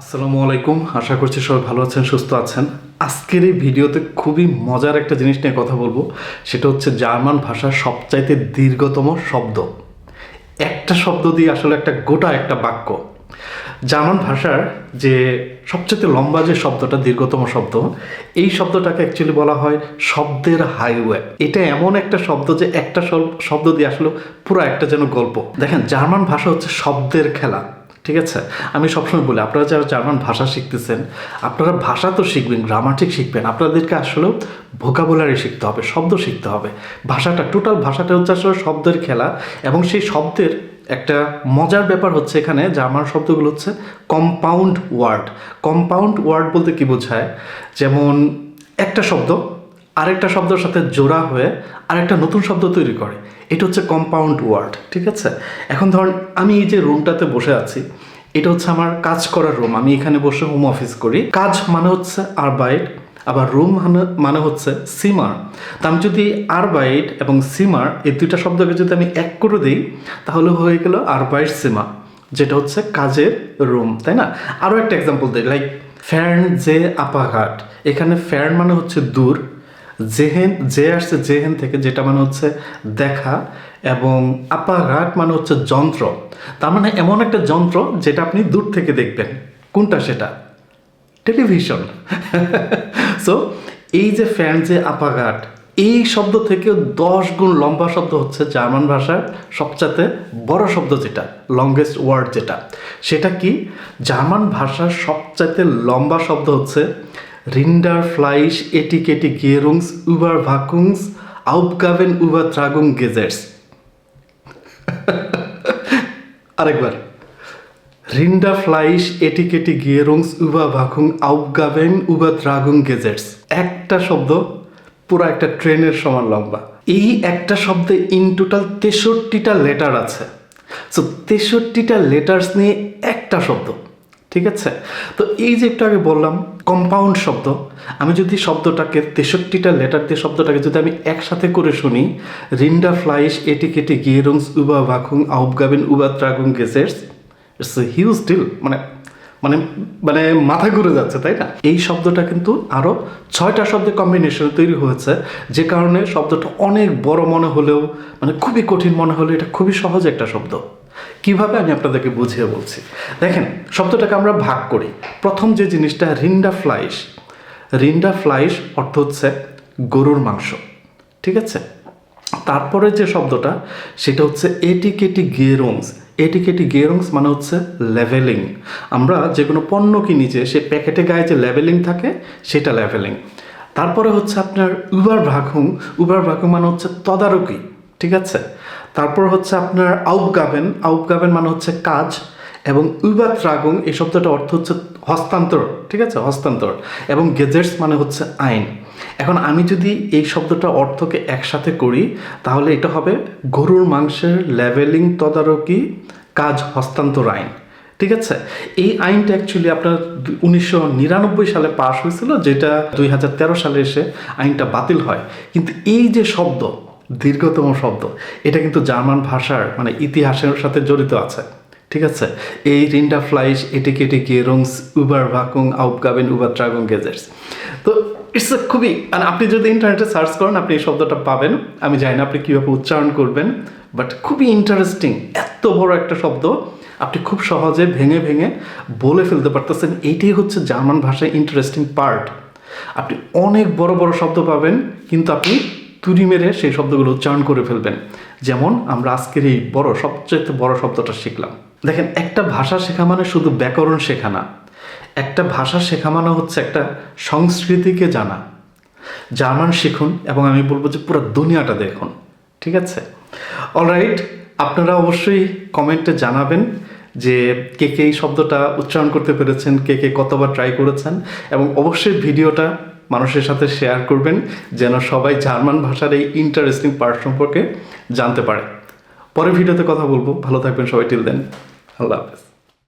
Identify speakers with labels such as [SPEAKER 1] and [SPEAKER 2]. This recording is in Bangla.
[SPEAKER 1] আসসালামু আলাইকুম। আশা করছি সবাই ভালো আছেন, সুস্থ আছেন। আজকের এই ভিডিওতে খুবই মজার একটা জিনিস নিয়ে কথা বলব। সেটা হচ্ছে জার্মান ভাষার সবচাইতে দীর্ঘতম শব্দ। একটা শব্দ দিয়ে আসলে একটা গোটা একটা বাক্য। জার্মান ভাষার যে সবচেয়ে লম্বা যে শব্দটা, দীর্ঘতম শব্দ, এই শব্দটাকে অ্যাকচুয়ালি বলা হয় শব্দের হাইওয়ে। এটা এমন একটা শব্দ যে একটা শব্দ দিয়ে আসলে পুরো একটা যেন গল্প। দেখেন, জার্মান ভাষা হচ্ছে শব্দের খেলা। ঠিক আছে? আমি সবসময় বলি, আপনারা যারা জার্মান ভাষা শিখতেছেন, আপনারা ভাষা তো শিখবেন, গ্রামাটিক শিখবেন, আপনাদেরকে আসলেও ভোকাবুলারি শিখতে হবে, শব্দ শিখতে হবে। ভাষাটা টোটাল ভাষাটা হচ্ছে আসলে শব্দের খেলা এবং সেই শব্দের একটা মজার ব্যাপার হচ্ছে এখানে, জার্মান শব্দগুলো হচ্ছে কম্পাউন্ড ওয়ার্ড কম্পাউন্ড ওয়ার্ড বলতে কি বোঝায়? যেমন একটা শব্দ আরেকটা শব্দের সাথে জোড়া হয়ে আরেকটা নতুন শব্দ তৈরি করে। এটা হচ্ছে কম্পাউন্ড ওয়ার্ড ঠিক আছে? এখন ধরেন, আমি এই যে রুমটাতে বসে আছি, এটা হচ্ছে আমার কাজ করার রুম আমি এখানে বসে হোম অফিস করি। কাজ মানে হচ্ছে আরবাইট আবার রুম মানে মানে হচ্ছে সিমার তা আমি যদি আরবাইট এবং সিমার এই দুইটা শব্দকে যদি আমি এক করে দিই, তাহলে হয়ে গেল আরবাইট সিমা যেটা হচ্ছে কাজের রুম তাই না? আরও একটা এক্সাম্পল দিই লাইক ফ্যান যে আপাঘাট, এখানে ফ্যান মানে হচ্ছে দূর জেহেন যে আসছে জেহেন থেকে, যেটা মানে হচ্ছে দেখা, এবং আপাঘাট মানে হচ্ছে যন্ত্র। তার মানে এমন একটা যন্ত্র যেটা আপনি দূর থেকে দেখবেন। কোনটা সেটা? টেলিভিশন। সো এই যে ফ্যান যে আপাঘাট এই শব্দ থেকে দশ গুণ লম্বা শব্দ হচ্ছে জার্মান ভাষার সবচাইতে বড় শব্দ যেটা লংগেস্ট ওয়ার্ড যেটা। সেটা কি? জার্মান ভাষার সবচাইতে লম্বা শব্দ হচ্ছে রিন্ডার ফ্লাইশ, এটিকেটি গিয়েরুংস উবার ভাকুংস, আউপগাভেন, উবার ট্রাগুং গেজেটস। আরেকবার। রিন্ডা ফ্লাইশ, এটিকেটি গিয়েরুংস উবা ভাকুং, আউপগাভেন, উবা ট্রাগুং গেজেটস। একটা শব্দ, পুরো একটা ট্রেনের সমান লম্বা। এই একটা শব্দে ইন টোটাল তেষট্টিটা লেটার আছে। সো তেষট্টিটা লেটার্স নিয়ে একটা শব্দ। ঠিক আছে? তো এই যে একটু আগে বললাম কম্পাউন্ড শব্দ, আমি যদি শব্দটাকে তেষট্টিটা লেটার দিয়ে শব্দটাকে যদি আমি একসাথে করে শুনি, রিন্ডা ফ্লাইশ এটিকেটি গিয়েরুংস, উবা ভাকুং আউপগাবেন উবা ট্রাগুং গেজেটস ইটস এ হিউজ ডিল মানে মানে মানে মাথা ঘুরে যাচ্ছে, তাই না? এই শব্দটা কিন্তু আরও ছয়টা শব্দের কম্বিনেশন তৈরি হয়েছে, যে কারণে শব্দটা অনেক বড় মনে হলেও মানে খুবই কঠিন মনে হলেও এটা খুবই সহজ একটা শব্দ। কীভাবে আমি আপনাদেরকে বুঝিয়ে বলছি? দেখেন, শব্দটাকে আমরা ভাগ করি। প্রথম যে জিনিসটা, রিন্ডা ফ্লাইশ। রিন্ডা ফ্লাইশ অর্থ হচ্ছে গরুর মাংস। ঠিক আছে? তারপরে যে শব্দটা, সেটা হচ্ছে এটিকেটি গিয়েরংস এটিকেটি গিয়েরংস মানে হচ্ছে লেভেলিং। আমরা যে কোনো পণ্য কিনি যে, সে প্যাকেটে গায়ে যে লেভেলিং থাকে, সেটা লেভেলিং। তারপরে হচ্ছে আপনার উবার ভাকুম উবার ভাকুম মানে হচ্ছে তদারকি। ঠিক আছে? তারপর হচ্ছে আপনার আউপগাবেন। আউপগাবেন মানে হচ্ছে কাজ এবং উবার ত্রাগুং এই শব্দটা অর্থ হচ্ছে হস্তান্তর, ঠিক আছে? হস্তান্তর এবং গেজেটস মানে হচ্ছে আইন। এখন আমি যদি এই শব্দটা অর্থকে একসাথে করি, তাহলে এটা হবে গরুর মাংসের লেভেলিং তদারকি, কাজ হস্তান্তর আইন। ঠিক আছে? এই আইনটা অ্যাকচুয়ালি আপনার উনিশশো নিরানব্বই সালে পাশ হয়েছিল, যেটা দুই হাজার তেরো সালে এসে আইনটা বাতিল হয়। কিন্তু এই যে শব্দ দীর্ঘতম শব্দ। এটা কিন্তু জার্মান ভাষার মানে ইতিহাসের সাথে জড়িত আছে। ঠিক আছে? এই রিন্ডা ফ্লাইশ এটিকেটি গেরংস উবার ভাকুং আউপগাবেন উবার ট্রাগুং গেজেটস। তো ইটস এ খুবই মানে আপনি যদি ইন্টারনেটে সার্চ করেন, আপনি এই শব্দটা পাবেন। আমি জানি না আপনি কীভাবে উচ্চারণ করবেন বাট খুবই ইন্টারেস্টিং এত বড় একটা শব্দ। আপনি খুব সহজে ভেঙে ভেঙে বলে ফেলতে পারতেছেন। এইটাই হচ্ছে জার্মান ভাষায় ইন্টারেস্টিং পার্ট আপনি অনেক বড় বড় শব্দ পাবেন, কিন্তু আপনি তুড়ি মেরে সেই শব্দগুলো উচ্চারণ করে ফেলবেন। যেমন আমরা আজকের এই বড় সবচেয়ে বড় শব্দটা শিখলাম। দেখেন, একটা ভাষা শেখা মানে শুধু ব্যাকরণ শেখা না। একটা ভাষা শেখা মানে হচ্ছে একটা সংস্কৃতিকে জানা। জার্মান শিখুন এবং আমি বলব যে পুরো দুনিয়াটা দেখুন। ঠিক আছে? অলরাইট আপনারা অবশ্যই কমেন্টে জানাবেন যে কে কে এই শব্দটা উচ্চারণ করতে পেরেছেন, কে কে কতবার ট্রাই করেছেন এবং অবশ্যই ভিডিওটা মানুষের সাথে শেয়ার করবেন যেন সবাই জার্মান ভাষার এই ইন্টারেস্টিং পার্ট সম্পর্কে জানতে পারে। পরের ভিডিওতে কথা বলব। ভালো থাকবেন সবাই। টিল দেন আল্লাহ হাফেজ।